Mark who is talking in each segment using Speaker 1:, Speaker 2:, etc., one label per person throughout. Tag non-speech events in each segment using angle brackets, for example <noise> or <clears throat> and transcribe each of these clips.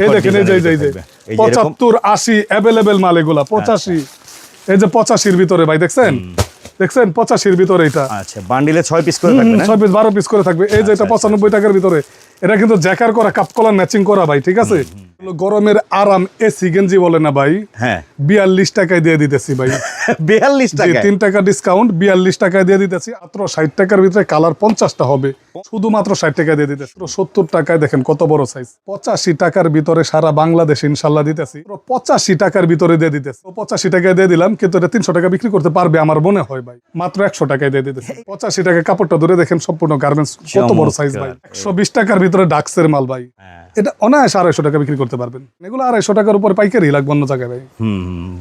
Speaker 1: এই দেখেন এই যে এই পঁচাত্তর আশি অ্যাভেলেবেল মাল এগুলা পঁচাশি। এই যে পঁচাশির ভিতরে ভাই দেখছেন? দেখছেন? পঁচাশির ভিতরে এটা
Speaker 2: আচ্ছা বান্ডিলে ছয় পিস করে থাকবে
Speaker 1: ছয় পিস বারো পিস করে থাকবে। এই যে এটা
Speaker 2: আচ্ছা,
Speaker 1: পঁচানব্বই টাকার ভিতরে। এটা কিন্তু জ্যাকার করা কাপ কলার ম্যাচিং করা ভাই ঠিক আছে? গরমের আরাম এসি গেঞ্জি বলে না ভাই?
Speaker 2: হ্যাঁ।
Speaker 1: বিয়াল্লিশ টাকায় দিয়ে দিতেছি ভাই। <laughs>
Speaker 2: বিয়াল্লিশ টাকা
Speaker 1: তিন টাকা ডিসকাউন্ট বিয়াল্লিশ টাকায় দিয়ে দিতেছি। মাত্র ষাট টাকার ভিতরে কালার পঞ্চাশটা হবে। শুধুমাত্র ষাট টাকায় দিয়ে দিতেছি। সত্তর টাকায় দেখেন কত বড় সাইজ পঁচাশি টাকার ভিতরে সারা বাংলাদেশ ইনশাল্লাহ দিতেছি। পঁচাশি টাকার ভিতরে দিয়ে দিতেছি। পঁচাশি টাকায় দিয়ে দিলাম কিন্তু এটা তিনশো টাকা বিক্রি করতে পারবে আমার মনে হয় ভাই। মাত্র একশো টাকায় দিয়ে দিতেছি। <laughs> পঁচাশি টাকা কাপড়টা ধরে দেখেন সম্পূর্ণ গার্মেন্টস কত বড় সাইজ ভাই। একশো বিশ টাকার ভিতরে ডাক্সের মাল ভাই।
Speaker 2: হ্যাঁ।
Speaker 1: এটা অনায়াসে আড়াইশো টাকা বিক্রি করতে পারবেন। এগুলো আড়াইশো টাকার উপর পাইকারি লাগবে অন্য জায়গায় ভাই।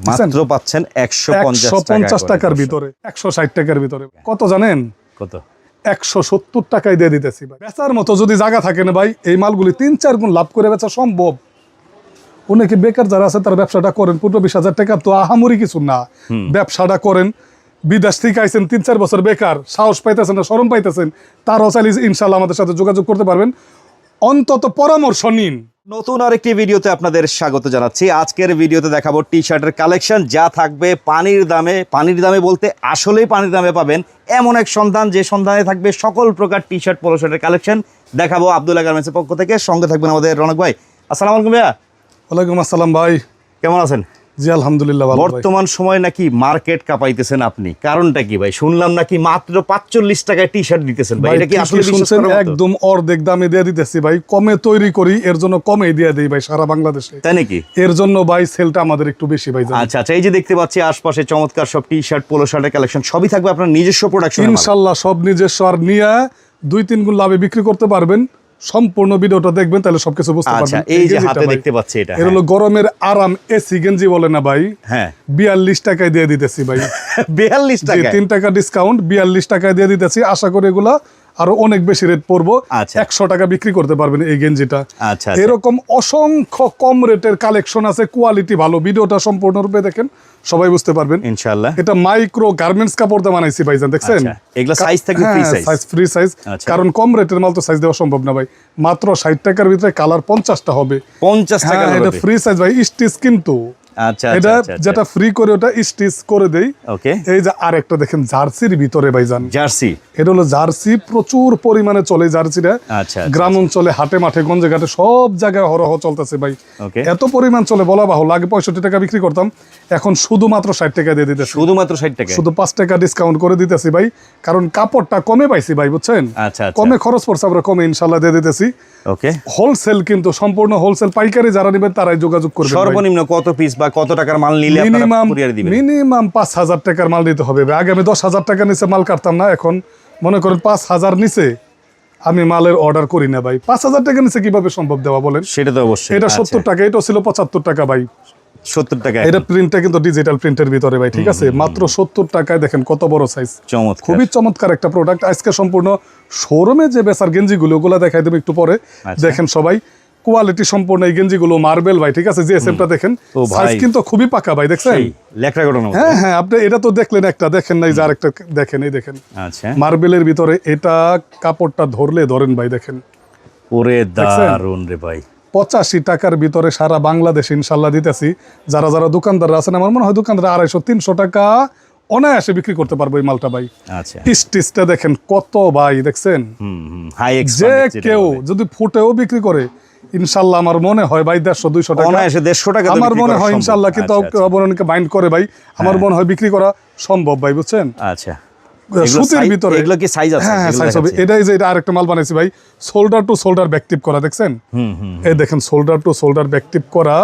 Speaker 2: মাত্র পাচ্ছেন একশো
Speaker 1: একশো পঞ্চাশ টাকার ভিতরে একশো ষাট টাকার ভিতরে। কত জানেন?
Speaker 2: কত?
Speaker 1: একশো সত্তর টাকায় দিয়ে দিতেছি ভাই। বেচার মতো যদি জায়গা থাকে না ভাই এই মালগুলি তিন চার গুণ লাভ করে বেচা সম্ভব। অনেকে বেকার যারা আছে তারা ব্যবসাটা করেন। পনেরো বিশ হাজার টাকা তো আহামরি কিছু না। ব্যবসাটা করেন। বিদেশ থেকে আইছেন তিন চার বছর বেকার সাহস পাইতেছেন না সরম পাইতেছেন তারাও চাইলে ইনশাল্লাহ আমাদের সাথে যোগাযোগ করতে পারবেন। অন্তত পরামর্শ নিন।
Speaker 2: নতুন আরেকটি ভিডিওতে আপনাদের স্বাগত জানাচ্ছি। আজকের ভিডিওতে দেখাবো টি শার্টের কালেকশন যা থাকবে পানির দামে পানির দামে বলতে আসলেই পানির দামে পাবেন এমন এক সন্ধান যে সন্ধানে থাকবে সকল প্রকার টি শার্ট পোলো শার্টের কালেকশন দেখাবো আব্দুল্লাহ গার্মেন্টসের পক্ষ থেকে। সঙ্গে থাকবেন আমাদের রনক ভাই। আসসালামু আলাইকুম ভাইয়া।
Speaker 1: ওয়ালাইকুম আসসালাম ভাই।
Speaker 2: কেমন আছেন?
Speaker 1: জি আলহামদুলিল্লাহ
Speaker 2: বর্তমান সময় নাকি মার্কেট কাঁপাইতেছেন আপনি। কারণটা কি ভাই? শুনলাম নাকি মাত্র পাঁচচল্লিশ টাকায় টি শার্ট দিতেছেন ভাই। এটা কি আসলে
Speaker 1: শুনছেন? একদম অর্ধেক দামে দিয়ে দিতেছি ভাই। কমে তৈরি করি এর জন্য কমে দিয়ে দিই ভাই সারা বাংলাদেশে।
Speaker 2: তাই নাকি?
Speaker 1: এর জন্য ভাই সেলটা আমাদের একটু বেশি ভাই।
Speaker 2: আচ্ছা আচ্ছা এই যে দেখতে পাচ্ছি আশপাশে চমৎকার সব টি শার্ট পোলো শার্টের কালেকশন সবই থাকবে আপনার নিজস্ব প্রোডাকশন
Speaker 1: ইনশাল্লাহ সব নিজস্ব। আর নিয়ে দুই তিন গুণ লাভে বিক্রি করতে পারবেন। সম্পূর্ণ ভিডিওটা দেখবেন তাহলে সবকিছু বুঝতে
Speaker 2: আচ্ছা
Speaker 1: পারবেন।
Speaker 2: এই যে হাতে দেখতে পাচ্ছি এটা
Speaker 1: এর হলো গরমের আরাম এসি গেঞ্জি বলে না ভাই।
Speaker 2: হ্যাঁ।
Speaker 1: বিয়াল্লিশ টাকায় দিয়ে দিতেছি ভাই। <laughs>
Speaker 2: বিয়াল্লিশ
Speaker 1: টাকায়?
Speaker 2: টাকা
Speaker 1: তিন টাকা ডিসকাউন্ট বিয়াল্লিশ টাকায় দিয়ে দিতেছি। আশা করি এগুলা আরও অনেক বেশি রেট পড়ব।
Speaker 2: আচ্ছা।
Speaker 1: একশো টাকা বিক্রি করতে পারবেন এই গেঞ্জিটা।
Speaker 2: আচ্ছা আচ্ছা।
Speaker 1: এরকম অসংখ্য কম রেটের কালেকশন আছে কোয়ালিটি ভালো। ভিডিওটা সম্পূর্ণরূপে দেখেন সবাই বুঝতে পারবেন।
Speaker 2: ইনশাল্লাহ
Speaker 1: এটা মাইক্রো গার্মেন্টস কাপড় দিয়ে বানাইছি ভাইজান দেখছেন?
Speaker 2: এগুলা free size?
Speaker 1: Size free size. কারণ কম রেটের মাল তো সাইজ দেওয়া সম্ভব না ভাই। মাত্র ষাট টাকার ভিতরে কালার পঞ্চাশটা হবে।
Speaker 2: পঞ্চাশ টাকা
Speaker 1: হ্যাঁ এটা ফ্রি সাইজ ভাই স্টিচ কিন্তু।
Speaker 2: আচ্ছা
Speaker 1: এটা
Speaker 2: আচ্ছা
Speaker 1: যেটা ফ্রি করে ওটা স্টিচ করে দেই।
Speaker 2: ওকে
Speaker 1: এই যে আরেকটা দেখেন জার্সির ভিতরে ভাইজান।
Speaker 2: জার্সি।
Speaker 1: এটা হলো জার্সি প্রচুর পরিমাণে চলে জার্সিটা।
Speaker 2: আচ্ছা,
Speaker 1: গ্রাম অঞ্চলে হাটে মাঠে গঞ্জে ঘাটে সব জায়গায় হরহ চলতেছে ভাই। এত পরিমাণ চলে বলা বাহুল আগে পঁয়ষট্টি টাকা বিক্রি করতাম এখন শুধুমাত্র ষাট টাকা দিয়ে দিতেছি।
Speaker 2: শুধুমাত্র ষাট টাকা
Speaker 1: শুধু পাঁচ টাকা ডিসকাউন্ট করে দিতেছি ভাই কারণ কাপড়টা কমে পাইছি ভাই বুঝছেন? কমে খরচ পড়ছে আমরা কমে ইনশাল্লাহ দিয়ে দিতেছি।
Speaker 2: ওকে
Speaker 1: হোলসেল কিন্তু সম্পূর্ণ হোলসেল পাইকারি যারা নেবেন তারাই যোগাযোগ করবে
Speaker 2: সর্বনিম্ন কত পিস বা কত টাকার মাল নিলে
Speaker 1: মিনিমাম মিনিমাম পাঁচ হাজার টাকার মাল নিতে হবে। আগে আমি দশ হাজার টাকা নিচে মাল কাটতাম না এখন মনে করেন পাঁচ হাজার নিচে আমি মালের অর্ডার করি না ভাই। পাঁচ হাজার টাকা নিচে কীভাবে সম্ভব দেওয়া বলেন?
Speaker 2: সেটা তো অবশ্যই।
Speaker 1: এটা সত্তর টাকা এটা ছিল পঁচাত্তর টাকা ভাই।
Speaker 2: সত্তর টাকা
Speaker 1: এটা প্রিন্টটা কিন্তু ডিজিটাল প্রিন্টের ভিতরে ভাই ঠিক আছে? মাত্র সত্তর টাকায় দেখেন কত বড় সাইজ
Speaker 2: চমৎকার।
Speaker 1: খুবই চমৎকার একটা প্রোডাক্ট আজকে সম্পূর্ণ শোরুমে যে বেচার গেঞ্জিগুলো ওগুলো দেখাই দেবো একটু পরে।
Speaker 2: আচ্ছা।
Speaker 1: দেখেন সবাই কোয়ালিটি সম্পূর্ণ এই গেঞ্জিগুলো মার্বেল ভাই ঠিক আছে? যে এসএমটা দেখেন। সাইজ কিন্তু খুবই পাকা ভাই দেখছেন? হ্যাঁ হ্যাঁ আপনি এটা তো দেখলেন একটা দেখেন নাই যে আরেকটা দেখেন এই দেখেন।
Speaker 2: আচ্ছা।
Speaker 1: মার্বেলের ভিতরে এটা কাপড়টা ধরলে ধরেন ভাই দেখেন।
Speaker 2: ওরে দারুণ রে ভাই।
Speaker 1: পঁচাশি টাকার ভিতরে সারা বাংলাদেশ ইনশাল্লাহ দিতেছি। যারা যারা দোকানদার আছেন আমার মনে হয় দোকানদার আড়াইশো তিনশো টাকা অনায়াসে বিক্রি করতে পারব এই মালটা ভাই।
Speaker 2: আচ্ছা।
Speaker 1: স্টিচটা দেখেন কত ভাই দেখছেন? যে কেউ যদি ফুটেও বিক্রি করে ইনশাল্লাহ আমার মনে হয় ভাই দেড়শো দুইশো টাকা।
Speaker 2: দেড়শো টাকা
Speaker 1: আমার মনে হয় ইনশাল্লাহ কিন্তু অনেকে বাইন্ড করে ভাই। আমার মনে হয় বিক্রি করা সম্ভব ভাই বুঝছেন?
Speaker 2: আচ্ছা।
Speaker 1: সুতির ভিতরে।
Speaker 2: এগুলো কি সাইজ আছে?
Speaker 1: হ্যাঁ হ্যাঁ সাইজ হবে। এটাই যে এটা আরেকটা মাল বানাইছি ভাই শোল্ডার টু শোল্ডার ব্যাকটিভ করা দেখছেন?
Speaker 2: হুম হুম
Speaker 1: এই দেখেন শোল্ডার টু শোল্ডার ব্যাকটিভ করা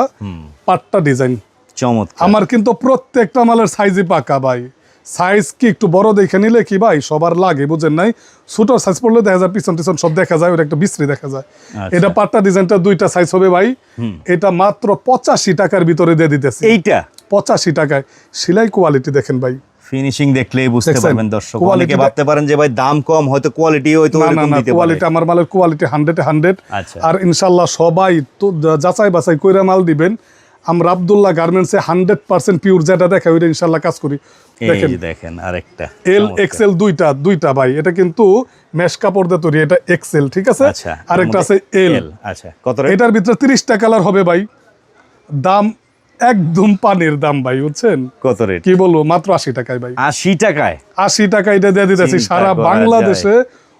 Speaker 1: পাটটা ডিজাইন
Speaker 2: চমৎকার।
Speaker 1: আমার কিন্তু প্রত্যেকটা মালের সাইজই পাকা ভাই। সাইজ কি একটু বড় দেখে নিলে কি ভাই? সবার লাগে বুঝেন নাই? ছোট সাইজ পড়লে দেখা যায় পিছন টিছন সব দেখা যায় ওটা একটা বিশ্রী দেখা যায়।
Speaker 2: আচ্ছা।
Speaker 1: এটা পাট্টা ডিজাইনটা দুইটা সাইজ হবে ভাই। এটা মাত্র পঁচাশি টাকার ভিতরে দিয়ে দিতেছে।
Speaker 2: এইটা?
Speaker 1: পঁচাশি টাকায়। সেলাই কোয়ালিটি দেখেন ভাই।
Speaker 2: ফিনিশিং দেখলেই বুঝতে পারবেন দর্শক। অনেকে ভাবতে পারেন যে ভাই দাম কম হয়তো কোয়ালিটি হয়তো
Speaker 1: না না
Speaker 2: ওরকম
Speaker 1: না
Speaker 2: দিতে পারে।
Speaker 1: কোয়ালিটি আমার মালের কোয়ালিটি হান্ড্রেড হান্ড্রেড। আর ইনশাল্লাহ সবাই তো যাচাই বাছাই কইরা মাল দিবেন। আমরা আবদুল্লাহ গার্মেন্টসে হান্ড্রেড পার্সেন্ট পিওর যেটা দেখা ওইটা ইনশাল্লাহ কাজ করি।
Speaker 2: এই
Speaker 1: দেখেন
Speaker 2: আরেকটা।
Speaker 1: এল। এক্সেল দুইটা দুইটা ভাই। এটা কিন্তু মেশ কাপড় দিয়ে তৈরি এটা এক্সেল ঠিক আছে?
Speaker 2: আচ্ছা
Speaker 1: আরেকটা আছে এল
Speaker 2: এল আচ্ছা কত
Speaker 1: এটার ভিতরে তিরিশটা কালার হবে ভাই। দাম একদম পানির দাম ভাই বুঝছেন?
Speaker 2: কত রেট
Speaker 1: কি বলব মাত্র আশি টাকায় ভাই।
Speaker 2: আশি টাকায়?
Speaker 1: আশি টাকা এটা দিয়ে দিতেছি সারা বাংলাদেশে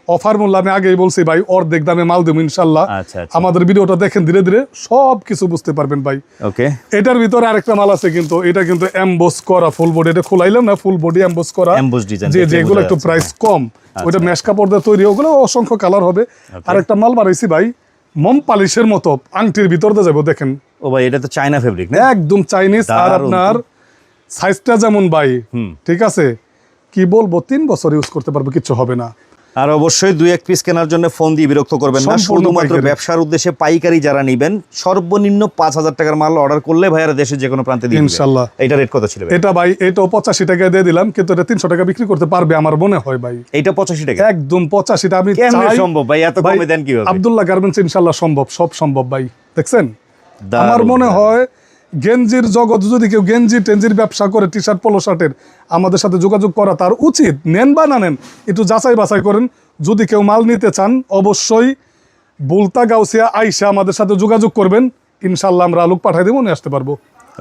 Speaker 1: অফার মূল্য আমি আগেই বলছি ভাই অর্ধেক দামে মাল দেবো ইনশাল্লাহ।
Speaker 2: আচ্ছা, আচ্ছা।
Speaker 1: আমাদের ভিডিওটা দেখেন ধীরে ধীরে সব কিছু বুঝতে পারবেন ভাই।
Speaker 2: ওকে।
Speaker 1: এটার ভিতরে আরেকটা মাল আছে কিন্তু এটা কিন্তু এমবোস করা ফুল বডি এটা খোলাইলাম না ফুল বডি এমবোস করা। যে যেগুলো একটু প্রাইস কম ওইটা মেশ কাপড় দিয়ে তৈরি ওগুলো অসংখ্য কালার হবে। আরেকটা মাল বাড়াইছি ভাই মম পালিশের মতো আংটির ভিতর দিয়ে যাব দেখেন।
Speaker 2: ও ভাই এটা তো চায়না ফেব্রিক না?
Speaker 1: একদম চাইনিজ আর আপনার সাইজটা যেমন ভাই ঠিক আছে? কি বলব তিন বছর ইউজ করতে পারব কিছু হবে না।
Speaker 2: আর অবশ্যই দুই এক পিস কেনার জন্য ফোন দিয়ে বিরক্ত করবেন না। শুধুমাত্র ব্যবসার উদ্দেশ্যে পাইকারি যারা নিবেন সর্বনিম্ন পাঁচ হাজার টাকার মাল অর্ডার করলে ভাইয়ারা দেশের যে কোনো প্রান্তে দিয়ে
Speaker 1: ইনশাল্লাহ।
Speaker 2: এটা রেট কত ছিল
Speaker 1: এটা ভাই এটাও পঁচাশি টাকায় দিয়ে দিলাম কিন্তু এটা তিনশো টাকা বিক্রি করতে পারবে আমার মনে হয় ভাই।
Speaker 2: এটা পঁচাশি টাকা?
Speaker 1: একদম পঁচাশিটা আমি
Speaker 2: সম্ভব ভাই? এত কমে দেন কীভাবে?
Speaker 1: আব্দুল্লাহ গার্মেন্টস ইনশাল্লাহ সম্ভব সব সম্ভব ভাই দেখছেন? আমার মনে হয় গেঞ্জির জগৎ যদি কেউ গেঞ্জি টেঞ্জির ব্যবসা করে টি শার্ট পলো শার্টের আমাদের সাথে যোগাযোগ করা তার উচিত। নেন বা না নেন একটু যাচাই বাছাই করেন। যদি কেউ মাল নিতে চান অবশ্যই বুলতা গাউসিয়া আইসা আমাদের সাথে যোগাযোগ করবেন। ইনশাল্লাহ আমরা আলোক পাঠাই দেবো নিয়ে আসতে পারব।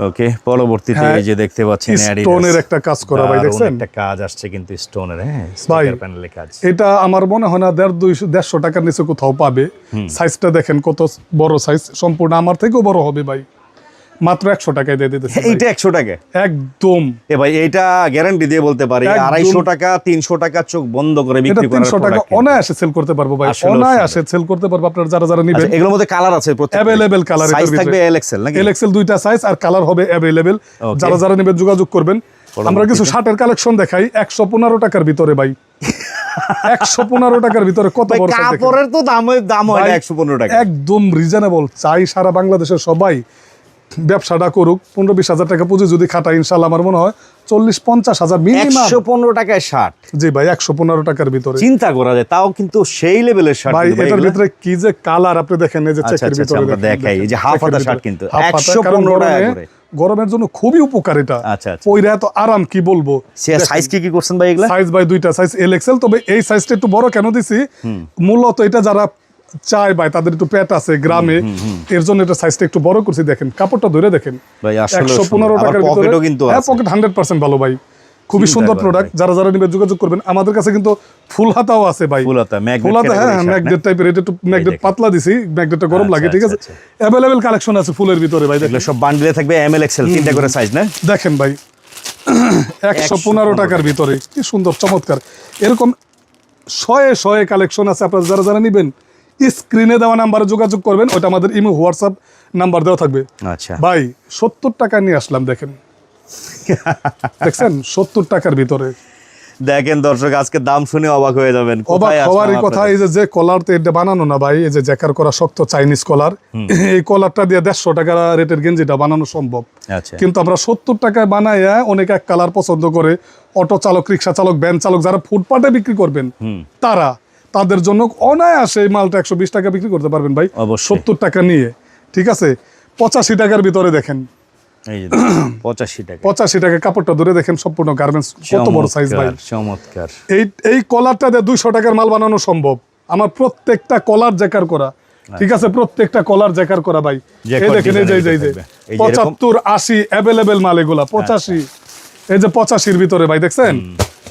Speaker 2: ওকে পরবর্তীতে
Speaker 1: হ্যাঁ,
Speaker 2: এই যে দেখতে পাচ্ছেন।
Speaker 1: স্টোনের একটা কাজ করা ভাই দেখছেন?
Speaker 2: একটা কাজ আসছে কিন্তু স্টোনের হ্যাঁ
Speaker 1: ভাই,
Speaker 2: স্টিকার প্যানেলের কাজ।
Speaker 1: এটা আমার মনে হয় না দেড় দুইশো দেড়শো টাকার নিচে কোথাও পাবে। সাইজটা দেখেন কত বড় সাইজ সম্পূর্ণ আমার থেকেও বড় হবে ভাই। মাত্র একশো টাকায় দিয়ে দিতেছি
Speaker 2: এইটা একশো টাকা
Speaker 1: একদম।
Speaker 2: এ ভাই এইটা গ্যারান্টি দিয়ে বলতে পারি আড়াইশো টাকা তিনশো টাকা চোখ বন্ধ করে বিক্রি করার
Speaker 1: তিনশো টাকা অনায়াসে সেল করতে পারব ভাই। অনায়াসে সেল করতে পারব। আপনারা যারা যারা নিবেন।
Speaker 2: আচ্ছা, এগুলোর মধ্যে কালার আছে
Speaker 1: colour এটার
Speaker 2: সাইজ থাকবে এল এক্সেল নাকি?
Speaker 1: এল এক্সেল দুইটা সাইজ আর কালার হবে অ্যাভেলেবেল যারা যারা নেবেন যোগাযোগ করবেন। আমরা কিছু শার্টের কালেকশন দেখাই। একশো পনেরো টাকার ভিতরে ভাই। <laughs> একশো পনেরো টাকার ভিতরে কত বড়
Speaker 2: কাপড়ের তো দাম দাম হয় একশো পনেরো টাকা।
Speaker 1: একদম রিজনেবল চাই সারা বাংলাদেশের সবাই ব্যবসাটা করুক পনেরো বিশ হাজার টাকা পুঁজি যদি খাটায় ইনশাল্লাহ আমার মনে হয় চল্লিশ পঞ্চাশ হাজার মিনিমাম
Speaker 2: একশো পনেরো টাকায় শার্ট
Speaker 1: জি ভাই একশো পনেরো টাকার ভিতরে।
Speaker 2: চিন্তা করা যায় তাও কিন্তু সেই লেভেলের শার্ট
Speaker 1: ভাই এটার ভিতরে কি যে কালার আপনি দেখেন এই যে
Speaker 2: আচ্ছা,
Speaker 1: চেকের
Speaker 2: আচ্ছা,
Speaker 1: ভিতরে
Speaker 2: দেখাই, এই যে
Speaker 1: চেকের
Speaker 2: হাতা শার্ট কিন্তু, 115
Speaker 1: কারণ
Speaker 2: টাকা করে।
Speaker 1: গরমের জন্য খুবই উপকার এটা।
Speaker 2: আচ্ছা, আচ্ছা।
Speaker 1: পইরা এত আরাম কি বলব?
Speaker 2: সাইজ কি কি করছেন ভাই এগুলা?
Speaker 1: সাইজ বাই দুইটা সাইজ এল এক্সেল তবে এই সাইজটা একটু বড় কেন দিছি? মূলত এটা যারা চায় ভাই তাদের একটু পেট আছে গ্রামে এর জন্য এটা সাইজটা একটু বড় করছি দেখেন কাপড়টা ধরে দেখেন। একশো। পনেরো টাকার ভিতরে হ্যাঁ পকেট হান্ড্রেড পার্সেন্ট ভালো ভাই। খুবই সুন্দর প্রোডাক্ট যারা যারা নিবে যোগাযোগ করবেন আমাদের কাছে কিন্তু ফুল হাতাও আছে ভাই।
Speaker 2: ফুল হাতা,
Speaker 1: ফুল হাতা হ্যাঁ ম্যাগনেট টাইপের এটা একটু ম্যাগনেট পাতলা দিছি ম্যাগনেটটা গরম
Speaker 2: আচ্ছা,
Speaker 1: লাগে ঠিক আছে?
Speaker 2: আচ্ছা,
Speaker 1: অ্যাভেলেবেল কালেকশন আছে ফুলের ভিতরে ভাই
Speaker 2: এগুলো সব বান্ডিলে থাকবে এম এল এক্সেল তিনটা করে সাইজ না?
Speaker 1: দেখেন ভাই <clears throat> একশো পনেরো টাকার ভিতরে কি সুন্দর চমৎকার। এরকম শয়ে শয়ে কালেকশন আছে আপনারা যারা যারা নেবেন স্ক্রিনে দেওয়া নাম্বারে যোগাযোগ করবেন ওটা আমাদের ইমো হোয়াটসঅ্যাপ নাম্বার দেওয়া থাকবে।
Speaker 2: আচ্ছা।
Speaker 1: ভাই সত্তর টাকা নিয়ে আসলাম দেখেন। <laughs> দেখছেন? সত্তর টাকার ভিতরে।
Speaker 2: দেখেন দর্শক আজকে দাম শুনে অবাক হয়ে যাবেন।
Speaker 1: অবাক হওয়ারই কথা এই যে যে কলার তো এটা বানানো না ভাই এই যে জ্যাকার করা শক্ত চাইনিজ কলার <laughs> এই কলারটা দিয়ে দেড়শো টাকা রেটের গেঞ্জিটা বানানো সম্ভব।
Speaker 2: আচ্ছা।
Speaker 1: কিন্তু আমরা সত্তর টাকায় বানাইয়া অনেক এক কালার পছন্দ করে অটো চালক রিক্সা চালক ভ্যান চালক যারা ফুটপাতে বিক্রি করবেন তারা তাদের জন্য অনায়াসে এই মালটা একশো বিশ টাকা বিক্রি করতে পারবেন ভাই। সত্তর টাকা নিয়ে ঠিক আছে? পঁচাশি টাকার ভিতরে দেখেন।
Speaker 2: এই <clears throat> পঁচাশি টাকা।
Speaker 1: পঁচাশি টাকা কাপড়টা ধরে দেখেন সম্পূর্ণ গার্মেন্টস কত বড় সাইজ ভাই।
Speaker 2: চমৎকার, চমৎকার
Speaker 1: এই এই কলারটা দিয়ে দুইশো টাকার মাল বানানো সম্ভব। আমার প্রত্যেকটা কলার জ্যাকার করা। ঠিক আছে? প্রত্যেকটা কলার জ্যাকার করা ভাই। এই দেখেন এই যে এই যে, পঁচাত্তর আশি অ্যাভেলেবেল মাল এগুলা পঁচাশি। এই যে পঁচাশির ভিতরে ভাই দেখছেন?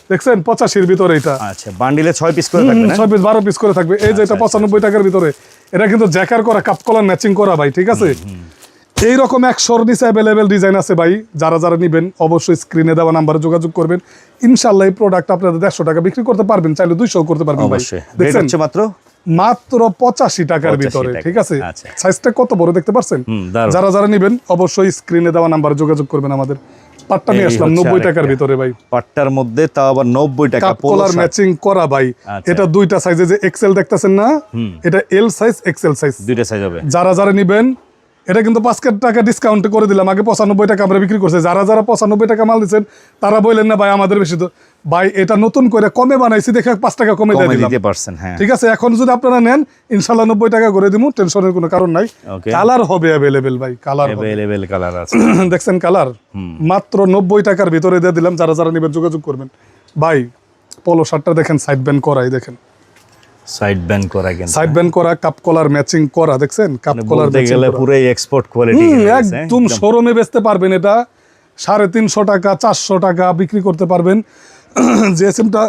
Speaker 1: দেখছেন? পঁচাশির ভিতরে এটা।
Speaker 2: আচ্ছা বান্ডিলে ছয় পিস করে থাকবে
Speaker 1: ছয় পিস বারো পিস করে থাকবে। এই যে এটা
Speaker 2: আচ্ছা,
Speaker 1: পঁচানব্বই টাকার ভিতরে। এটা কিন্তু জ্যাকার করা কাপ কলার ম্যাচিং করা ভাই ঠিক আছে? এইরকম একশোর নিচে অ্যাভেলেবেল ডিজাইন আছে ভাই। যারা যারা নিবেন অবশ্যই স্ক্রিনে দেওয়া নাম্বারে যোগাযোগ করবেন। ইনশাল্লাহ এই প্রোডাক্ট আপনাদের দেড়শো টাকা বিক্রি করতে পারবেন চাইলে দুইশো করতে পারবেন ভাই। দেখছেন?
Speaker 2: মাত্র?
Speaker 1: মাত্র পঁচাশি টাকার ভিতরে ঠিক আছে?
Speaker 2: আচ্ছা।
Speaker 1: সাইজটা কত বড় দেখতে পারছেন? যারা যারা নিবেন অবশ্যই স্ক্রিনে দেওয়া নাম্বারে যোগাযোগ করবেন আমাদের। পাট্টা নিয়ে আসলাম নব্বই টাকার ভিতরে ভাই।
Speaker 2: পাট্টার মধ্যে তাও আবার নব্বই টাকা
Speaker 1: কলার ম্যাচিং করা ভাই।
Speaker 2: আচ্ছা।
Speaker 1: এটা দুইটা সাইজে যে এক্সেল দেখতেছেন না এটা এল সাইজ এক্সেল সাইজ
Speaker 2: দুইটা সাইজ হবে।
Speaker 1: যারা যারা নিবেন এটা কিন্তু পাঁচ টাকা ডিসকাউন্ট করে দিলাম। আগে পঁচানব্বই টাকা আমরা বিক্রি করছে। যারা যারা পঁচানব্বই টাকা মাল দিচ্ছেন তারা বললেন না ভাই আমাদের বেশি তো। ভাই এটা নতুন করে কমে বানাইছি দেখে পাঁচ টাকা কমে
Speaker 2: দিতে পারছেন হ্যাঁ।
Speaker 1: ঠিক আছে এখন যদি আপনারা নেন ইনশাল্লাহ নব্বই টাকা করে দিব টেনশনের কোনো কারণ নাই। কালার হবে অ্যাভেলেবেল ভাই কালার
Speaker 2: অ্যাভেলেবেল কালার আছে। <clears throat>
Speaker 1: দেখছেন কালার মাত্র নব্বই টাকার ভিতরে দিয়ে দিলাম যারা যারা নেবেন যোগাযোগ করবেন। ভাই পলো শার্টটা দেখেন সাইড ব্যান্ড করাই দেখেন।
Speaker 2: সাইড ব্যান্ড করা কিন্তু।
Speaker 1: সাইড ব্যান্ড করা কাপ কলার ম্যাচিং করা দেখছেন? কাপ
Speaker 2: মানে
Speaker 1: কলার
Speaker 2: গেলে পুরোই এক্সপোর্ট কোয়ালিটি
Speaker 1: একদম শোরুমে বেচতে পারবেন এটা। সাড়ে তিনশো টাকা চারশো টাকা বিক্রি করতে পারবেন। <coughs> জিএসএমটা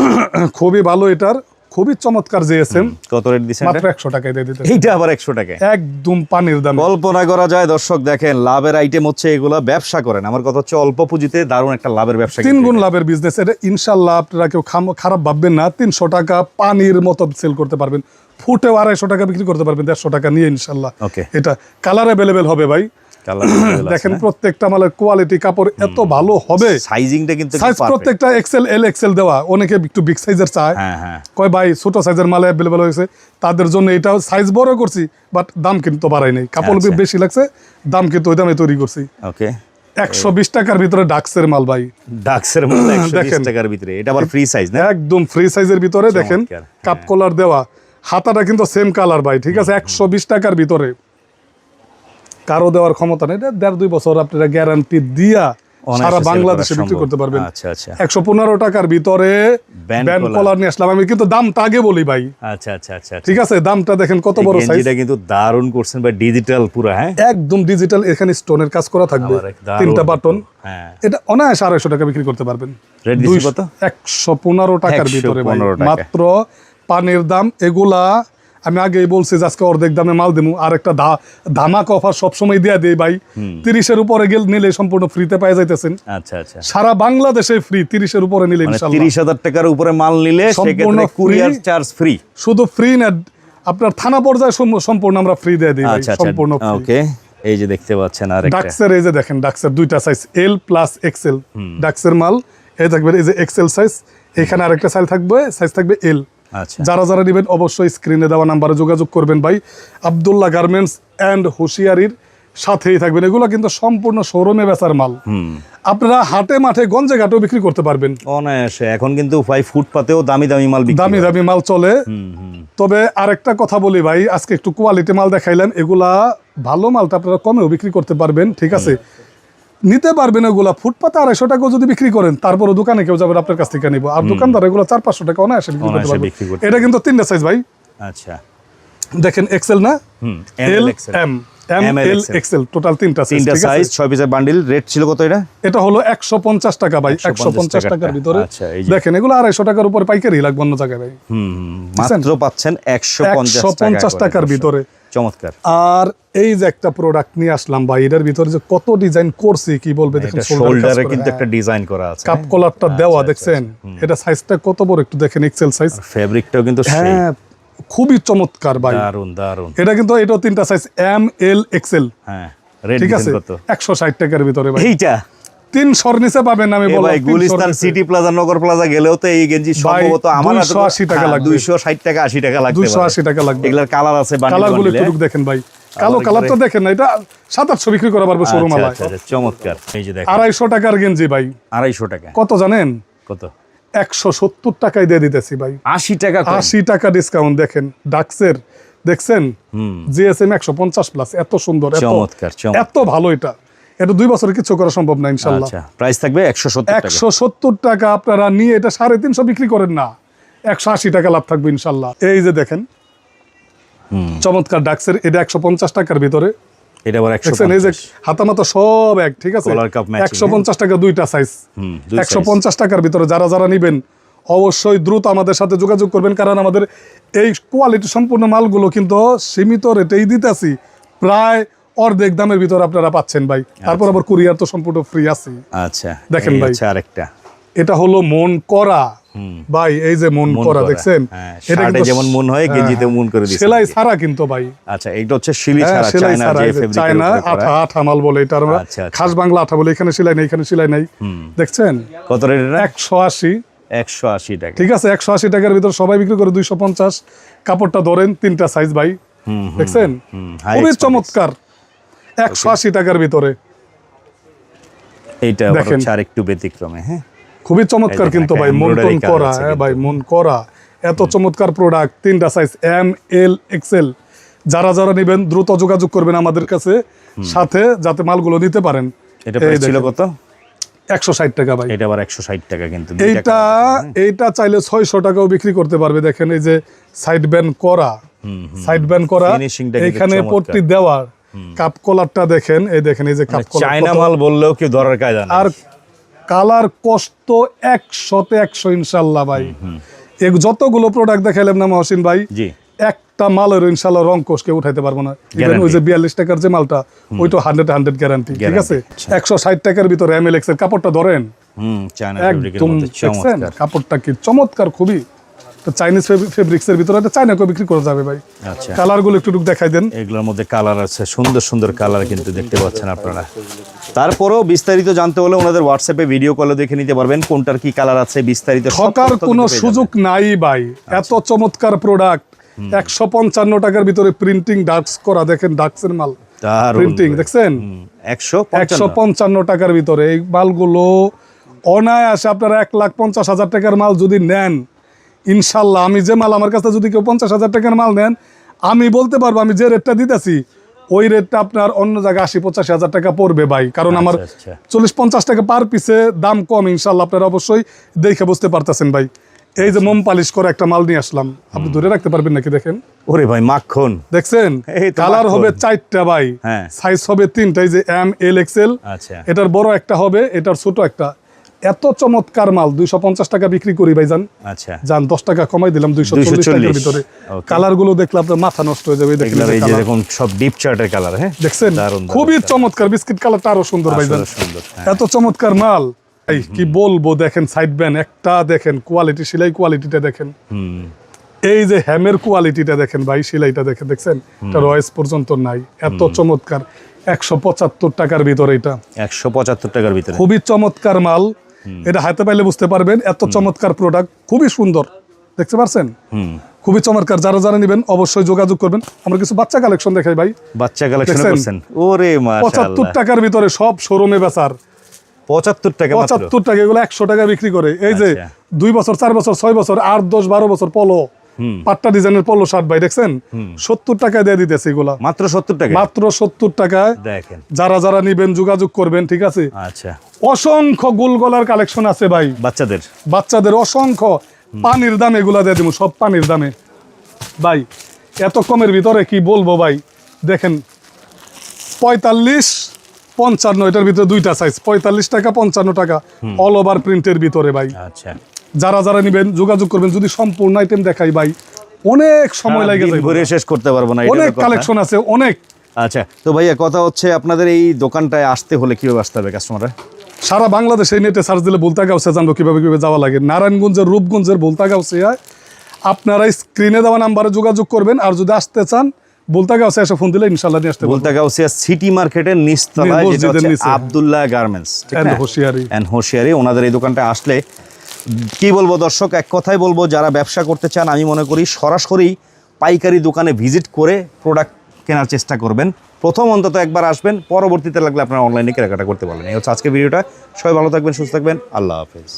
Speaker 1: <coughs> খুবই ভালো এটার। খুবই চমৎকার জিএসএম
Speaker 2: কত রেট দিছেন
Speaker 1: মাত্র
Speaker 2: এটা?
Speaker 1: একশো টাকায় দিয়ে দিতে
Speaker 2: এইটা আবার একশো টাকায়।
Speaker 1: একদম পানির দাম।
Speaker 2: কল্পনা করা যায় দর্শক দেখেন লাভের আইটেম হচ্ছে এগুলা ব্যবসা করেন। আমার কথা হচ্ছে অল্প পুঁজিতে দারুণ একটা লাভের ব্যবসা
Speaker 1: তিন গুণ লাভের বিজনেস এটা ইনশাল্লাহ আপনারা কেউ খারাপ ভাববেন না তিনশো টাকা পানির মতো সেল করতে পারবেন। ফুটেও আড়াইশো টাকা বিক্রি করতে পারবেন দেড়শো টাকা নিয়ে ইনশাল্লাহ এটা কালার অ্যাভেলেবেল হবে ভাই। দেখেন প্রত্যেকটা কোয়ালিটি কাপড় এত ভালো হবে।
Speaker 2: সাইজিংটা কিন্তু
Speaker 1: সাইজ প্রত্যেকটা এক্সেল এল এক্সেল দেওয়া। অনেকে একটু বিগ সাইজের চায়।
Speaker 2: হ্যাঁ হ্যাঁ।
Speaker 1: কয় ভাই ছোট সাইজের মাল অ্যাভেলেবেল হয়েছে। তাদের জন্য এটা সাইজ বড় করছি বাট দাম কিন্তু বাড়াই নাই। কাপড়
Speaker 2: আচ্ছা।
Speaker 1: বেশি লাগছে দাম কিন্তু ওই দামে তৈরি করছি।
Speaker 2: ওকে
Speaker 1: একশো বিশ টাকার ভিতরে ডাক্সের মাল ভাই।
Speaker 2: ডাক্সের <laughs> একশো
Speaker 1: দেখেন।
Speaker 2: টাকার ভিতরে। এটা আবার ফ্রি সাইজ না?
Speaker 1: একদম ফ্রি সাইজের ভিতরে দেখেন। কাপ কলার দেওয়া। হাতাটা কিন্তু সেম কালার ভাই ঠিক আছে? একশো বিশ টাকার ভিতরে। কারও দেওয়ার ক্ষমতা নেই। দেড় দুই বছর আপনারা গ্যারান্টি দিয়া সারা বাংলাদেশে বিক্রি করতে পারবেন।
Speaker 2: আচ্ছা, আচ্ছা।
Speaker 1: একশো পনেরো টাকার ভিতরে ব্যান্ড কলার। নিয়ে আসলাম। আমি কিন্তু দামটা আগে বলি ভাই।
Speaker 2: আচ্ছা আচ্ছা আচ্ছা
Speaker 1: ঠিক আছে দামটা দেখেন কত বড় সাইজ
Speaker 2: গেঞ্জিটা কিন্তু দারুণ করছেন ডিজিটাল পুরো হ্যাঁ?
Speaker 1: একদম ডিজিটাল এখানে স্টোনের কাজ করা থাকবে। তিনটা বাটন
Speaker 2: হ্যাঁ।
Speaker 1: এটা অনায়াসে আড়াইশো টাকা বিক্রি করতে পারবেন? একশো পনেরো টাকার ভিতরে মাত্র পানির দাম। এগুলা আমি আগেই বলছি যে আজকে অর্ধেক দামে মাল দেবো আর একটা ধামাক অফার সবসময় দেয়া দেই ভাই। তিরিশের উপরে গেল নিলে সম্পূর্ণ ফ্রিতে পাই যাইতেছেন।
Speaker 2: আচ্ছা আচ্ছা।
Speaker 1: সারা বাংলাদেশে ফ্রি তিরিশের উপরে নিলে
Speaker 2: মানে তিরিশ হাজার টাকার উপরে মাল নিলে
Speaker 1: সম্পূর্ণ
Speaker 2: কুরিয়ার চার্জ ফ্রি
Speaker 1: শুধু ফ্রি না আপনার থানা পর্যায়ে সম- সম্পূর্ণ আমরা ফ্রি দিয়ে দিই
Speaker 2: আচ্ছা
Speaker 1: সম্পূর্ণ
Speaker 2: ওকে এই যে দেখতে পাচ্ছেন আর
Speaker 1: ডাক্সের এই যে দেখেন ডাক্সের দুইটা সাইজ এল প্লাস এক্সেল ডাক্সের মাল এই থাকবে এই যে এক্সেল সাইজ এখানে আরেকটা সাইজ থাকবে সাইজ থাকবে এল যারা যারা নেবেন অবশ্যই স্ক্রিনে দেওয়া নাম্বারে যোগাযোগ করবেন ভাই। আবদুল্লাহ গার্মেন্টস অ্যান্ড হুঁশিয়ারির সাথেই থাকবেন। এগুলো কিন্তু সম্পূর্ণ শোরুমে বেচার মাল। আপনারা হাটে মাঠে গঞ্জে ঘাটেও বিক্রি করতে পারবেন।
Speaker 2: অনায়াসে। এখন কিন্তু ভাই ফুটপাতেও দামি দামি মাল
Speaker 1: দামি দামি মাল চলে। তবে আরেকটা কথা বলি ভাই আজকে একটু কোয়ালিটি মাল দেখাইলাম। এগুলা ভালো মালটা আপনারা কমেও বিক্রি করতে পারবেন ঠিক আছে? নিতে পারবেন এগুলা। ফুটপাতে আড়াইশো টাকাও যদি বিক্রি করেন তারপরে দোকানে কেউ যাবেন আপনার কাছ থেকে নিবো। আর দোকানদার এগুলো চার পাঁচশো টাকা অনায়াসে বিক্রি করতে পারবে। এটা কিন্তু তিনটা সাইজ ভাই।
Speaker 2: আচ্ছা।
Speaker 1: দেখেন এক্সেল না? L M M L XL total তিনটা সাইজ
Speaker 2: তিনটা সাইজ ছয় পিসের বান্ডিল রেট ছিল কত এটা?
Speaker 1: এটা হলো একশো পঞ্চাশ টাকা ভাই একশো
Speaker 2: 150
Speaker 1: পঞ্চাশ টাকার ভিতরে।
Speaker 2: আচ্ছা।
Speaker 1: দেখেন এগুলো আড়াইশো টাকার উপরে পাইকারি লাগবে অন্য জায়গায় ভাই।
Speaker 2: হুম মাত্র পাচ্ছেন একশো পঞ্চাশ
Speaker 1: 150 টাকার ভিতরে।
Speaker 2: চমৎকার।
Speaker 1: আর এই যে একটা প্রোডাক্ট নিয়ে আসলাম এটার ভিতরে যে কত ডিজাইন করছি কি বলবে দেখেন
Speaker 2: এটা শোল্ডারে কিন্তু। একটা ডিজাইন করা আছে।
Speaker 1: কাপ কলারটা দেওয়া দেখছেন? এটা সাইজটা কত বড় একটু দেখেন এক্সেল সাইজ
Speaker 2: ফেব্রিকটাও কিন্তু
Speaker 1: হ্যাঁ খুবই চমৎকার ভাই।
Speaker 2: দারুণ দারুণ
Speaker 1: এটা কিন্তু এটাও তিনটা সাইজ এম এল এক্সেল
Speaker 2: হ্যাঁ
Speaker 1: ঠিক আছে?
Speaker 2: কত?
Speaker 1: একশো ষাট টাকার ভিতরে ভাই।
Speaker 2: এইটা?
Speaker 1: তিন নিচে পাবেন আমি
Speaker 2: Gulistan city plaza Nagar plaza গেলেও তো এই গেঞ্জি সম্ভবত আমার
Speaker 1: 280 টাকা লাগবে।
Speaker 2: দুইশো ষাট টাকা আশি টাকা লাগবে
Speaker 1: দুইশো আশি টাকা লাগবে।
Speaker 2: এগুলার কালার আছে
Speaker 1: কালার একটু দেখেন ভাই। কালো কালারটা
Speaker 2: একবারে-
Speaker 1: দেখেন না এটা সাত আটশো বিক্রি করা পারব শোরুম
Speaker 2: আচ্ছা, আচ্ছা, আচ্ছা, চমৎকার। এই যে দেখেন।
Speaker 1: আড়াইশো টাকার গেঞ্জি ভাই।
Speaker 2: আড়াইশো টাকা।
Speaker 1: কত জানেন?
Speaker 2: কত?
Speaker 1: একশো সত্তর টাকায় দিয়ে দিতেছি ভাই।
Speaker 2: আশি টাকা
Speaker 1: আশি টাকা ডিসকাউন্ট দেখেন। ডাক্সের দেখছেন? জিএসএম একশো পঞ্চাশ প্লাস এত সুন্দর। এত ভালো এটা। এটা দুই বছরে কিছু করা সম্ভব না ইনশাল্লাহ।
Speaker 2: আচ্ছা প্রাইস থাকবে একশো
Speaker 1: একশো সত্তর টাকা আপনারা নিয়ে এটা সাড়ে তিনশো বিক্রি করেন না একশো আশি টাকা লাভ থাকবে ইনশাল্লাহ। এই যে দেখেন চমৎকার ডাক্সের এটা একশো পঞ্চাশ টাকার ভিতরে।
Speaker 2: এটা আবার একশো
Speaker 1: দেখছেন এই যে হাতামাতা সব এক ঠিক আছে?
Speaker 2: Collar cup matching,
Speaker 1: একশো পঞ্চাশ টাকা দুইটা সাইজ একশো পঞ্চাশ টাকার ভিতরে যারা যারা নিবেন অবশ্যই দ্রুত আমাদের সাথে যোগাযোগ করবেন কারণ আমাদের এই কোয়ালিটি সম্পূর্ণ মালগুলো কিন্তু সীমিত রেটেই দিতেছি। প্রায় অর্ধেক দামের ভিতরে আপনারা পাচ্ছেন ভাই। তারপর আবার কুরিয়ার তো সম্পূর্ণ ফ্রি আছে
Speaker 2: আচ্ছা
Speaker 1: দেখেন ভাই।
Speaker 2: আরেকটা।
Speaker 1: এটা হলো মন করা। ভাই এই যে মন করা। দেখছেন?
Speaker 2: হ্যাঁ,
Speaker 1: এটা কিন্তু-
Speaker 2: যেমন মন হয়,
Speaker 1: হ্যাঁ,
Speaker 2: গেঞ্জিতেও মন করে দিছে
Speaker 1: সেলাই। ছাড়া কিন্তু ভাই।
Speaker 2: আচ্ছা এটা হচ্ছে শিলি
Speaker 1: হ্যাঁ,
Speaker 2: ছাড়া চায়না যে
Speaker 1: যে চায়না। আঠা আঠা মাল বলে এটা আমরা।
Speaker 2: আচ্ছা, আচ্ছা।
Speaker 1: খাস বাংলা আঠা বলে এখানে সেলাই নেই এখানে সেলাই নাই। দেখছেন?
Speaker 2: কত রেট এটা?
Speaker 1: একশো আশি।
Speaker 2: একশো আশি টাকা।
Speaker 1: ঠিক আছে একশো আশি টাকার ভিতর সবাই বিক্রি করে দুইশো পঞ্চাশ। কাপড়টা ধরেন তিনটা সাইজ ভাই। দেখছেন? খুবই চমৎকার। একশো আশি টাকার ভিতরে।
Speaker 2: এইটা
Speaker 1: দেখেন।
Speaker 2: হচ্ছে আরেকটু ব্যতিক্রমে হ্যাঁ?
Speaker 1: খুবই চমৎকার কিন্তু ভাই মন টন করা হ্যাঁ ভাই মন করা। এত চমৎকার প্রোডাক্ট তিনটা সাইজ এম এল এক্সেল যারা যারা নেবেন দ্রুত যোগাযোগ করবেন আমাদের কাছে। সাথে যাতে মালগুলো নিতে পারেন।
Speaker 2: এটা ছিল কত?
Speaker 1: একশো ষাট টাকা ভাই।
Speaker 2: এটা আবার একশো ষাট টাকা কিন্তু
Speaker 1: এইটা এইটা চাইলে ছয়শো টাকাও বিক্রি করতে পারবে। দেখেন এই যে সাইড ব্যান করা। সাইড ব্যান করা। এখানে। পট্টি দেওয়ার কাপ কলারটা দেখেন এই দেখেন এই যে কাপ
Speaker 2: মানে চায়না মাল বললেও কেউ ধরার কায়দা
Speaker 1: আর কালার কষ্ট একশোতে একশো ইনশাল্লাহ ভাই। যতগুলো প্রোডাক্ট দেখাইলাম না মহসিন ভাই একটা মালের ইনশাল্লাহ রং কোষ কেউ উঠাইতে পারব না।
Speaker 2: Guarantee.
Speaker 1: ওই যে বিয়াল্লিশ টাকার যে মালটা ওইটা হান্ড্রেড হান্ড্রেড গ্যারান্টি ঠিক আছে? একশো ষাট টাকার ভিতরে এম এল এক্সের কাপড়টা ধরেন। একদম কাপড়টা কি চমৎকার খুবই। তো চাইনিজ ফেব্রিক্স এর ভিতরে এটা চাইনা কেউ বিক্রি করা যাবে ভাই।
Speaker 2: আচ্ছা।
Speaker 1: কালারগুলো একটু একটু দেখাই দেন।
Speaker 2: এগুলোর মধ্যে কালার আছে সুন্দর সুন্দর কালার কিন্তু দেখতে পাচ্ছেন আপনারা। তারপরেও বিস্তারিত জানতে হলে ওনাদের হোয়াটসঅ্যাপে ভিডিও কলে দেখে নিতে পারবেন কোনটার কি কালার আছে বিস্তারিত
Speaker 1: ঠকার কোনো সুযোগ নাই ভাই। এত চমৎকার প্রোডাক্ট একশো পঞ্চান্ন টাকার ভিতরে প্রিন্টিং ডাক্স করা দেখেন ডাক্স মাল। প্রিন্টিং দেখছেন?
Speaker 2: একশো। পঞ্চান্ন
Speaker 1: টাকার ভিতরে এই মালগুলো অনায়াসে আপনারা এক লাখ পঞ্চাশ হাজার টাকার মাল যদি নেন ইনশাল্লাহ আমি যে মাল আমার কাছে যদি কেউ পঞ্চাশ হাজার টাকার মাল নেন আমি বলতে পারব আমি যে রেটটা দিতেছি ওই রেটটা আপনার অন্য জায়গায় আশি পঁচাশি হাজার টাকা পড়বে ভাই। কারণ আমার
Speaker 2: আচ্ছা, আচ্ছা।
Speaker 1: চল্লিশ পঞ্চাশ টাকা পার পিসে দাম কম ইনশাল্লাহ আপনারা অবশ্যই দেখে বুঝতে পারতেছেন ভাই। এই যে মোম পালিশ করে একটা মাল নিয়ে আসলাম আপনি ধরে রাখতে পারবেন নাকি দেখেন?
Speaker 2: ওরে ভাই মাখন।
Speaker 1: দেখছেন? কালার হবে চারটা ভাই।
Speaker 2: হ্যাঁ।
Speaker 1: সাইজ হবে তিনটা এই যে এম এল এক্সেল
Speaker 2: আচ্ছা।
Speaker 1: এটার বড় একটা হবে এটার ছোট একটা। এত চমৎকার মাল দুইশো পঞ্চাশ টাকা বিক্রি করি ভাই যান
Speaker 2: আচ্ছা।
Speaker 1: যান দশ টাকা কমাই দিলাম দুইশো চল্লিশ টাকার ভিতরে। কালারগুলো দেখলে আপনার মাথা নষ্ট হয়ে যাবে দেখেন
Speaker 2: সব ডিপ চার্টের কালার হ্যাঁ?
Speaker 1: দেখছেন? খুবই চমৎকার বিস্কিট কালারটা আরও সুন্দর ভাই যান
Speaker 2: হ্যাঁ।
Speaker 1: এত চমৎকার মাল। এই কি বলব দেখেন সাইড ব্যান একটা দেখেন কোয়ালিটি সেলাই কোয়ালিটিটা দেখেন। এই যে হ্যামের কোয়ালিটিটা দেখেন ভাই সেলাইটা দেখেন দেখছেন? এটা রয়েস পর্যন্ত নাই। এত চমৎকার একশো পঁচাত্তর টাকার ভিতরে এটা।
Speaker 2: একশো পঁচাত্তর টাকার ভিতরে।
Speaker 1: খুবই চমৎকার মাল। এটা হাতে পাইলে বুঝতে পারবেন এত চমৎকার প্রোডাক্ট খুবই সুন্দর। দেখতে পারছেন? খুবই চমৎকার যারা যারা নেবেন অবশ্যই যোগাযোগ করবেন। আমরা কিছু বাচ্চা কালেকশন দেখাই ভাই।
Speaker 2: বাচ্চা কালেকশন? করছেন? ওরে
Speaker 1: পঁচাত্তর টাকার ভিতরে সব শোরুমে বেচার।
Speaker 2: পঁচাত্তর টাকা
Speaker 1: পঁচাত্তর টাকা এগুলো একশো টাকা বিক্রি করে। এই যে
Speaker 2: আচ্ছা।
Speaker 1: দুই বছর চার বছর ছয় বছর আট দশ বারো বছর পলো পাট্টা ডিজাইনের পলো শার্ট ভাই দেখছেন? সত্তর টাকায় দিয়ে দিতেছে এগুলা।
Speaker 2: মাত্র সত্তর টাকা
Speaker 1: মাত্র সত্তর টাকায়।
Speaker 2: দেখেন।
Speaker 1: যারা যারা নিবেন যোগাযোগ করবেন ঠিক আছে?
Speaker 2: আচ্ছা।
Speaker 1: অসংখ্য গুলগলার কালেকশন আছে ভাই।
Speaker 2: বাচ্চাদের?
Speaker 1: বাচ্চাদের অসংখ্য। পানির দাম এগুলা দিয়ে দিব সব পানির দামে। ভাই এত কমের ভিতরে কি বলব ভাই? দেখেন পঁয়তাল্লিশ পঞ্চান্ন এটার ভিতরে দুইটা সাইজ পঁয়তাল্লিশ টাকা পঞ্চান্ন টাকা অল ওভার প্রিন্টের ভিতরে ভাই।
Speaker 2: আচ্ছা।
Speaker 1: যারা যারা নিবেন যোগাযোগ করবেন যদি সম্পূর্ণ আইটেম দেখাই ভাই অনেক সময় লাগে
Speaker 2: দিন ঘুরে শেষ করতে পারব না
Speaker 1: অনেক কালেকশন আছে অনেক।
Speaker 2: আচ্ছা তো ভাইয়া কথা হচ্ছে আপনাদের এই দোকানটায় আসতে হলে কীভাবে আসতে হবে কাস্টমাররা
Speaker 1: সারা বাংলাদেশে নেটে সার্চ দিলে বলতা গাউসে জানব কীভাবে কীভাবে যাওয়া লাগে। নারায়ণগঞ্জের রূপগঞ্জের বলতা গাউসে আপনারা স্ক্রিনে দেওয়া নাম্বারে যোগাযোগ করবেন আর যদি আসতে চান বলতা গাউসে এসে ফোন দিলে ইনশাল্লাহ নিয়ে আসতে বলতে
Speaker 2: গাউসিয়া সিটি মার্কেটের নিচতলায়
Speaker 1: নিচে।
Speaker 2: আব্দুল্লাহ গার্মেন্টস ঠিক না?
Speaker 1: হুঁশিয়ারি।
Speaker 2: এন্ড হোশিয়ারি ওনাদের এই দোকানটা আসলে কি বলব দর্শক? এক কথাই বলব, যারা ব্যবসা করতে চান, আমি মনে করি সরাসরি পাইকারি দোকানে ভিজিট করে প্রোডাক্ট কেনার চেষ্টা করবেন। প্রথম অন্তত একবার আসবেন, পরবর্তীতে লাগলে আপনারা অনলাইনে কেনাকাটা করতে পারবেন। এই হচ্ছে আজকের ভিডিওটা। সবাই ভালো থাকবেন, সুস্থ থাকবেন। আল্লাহ হাফেজ।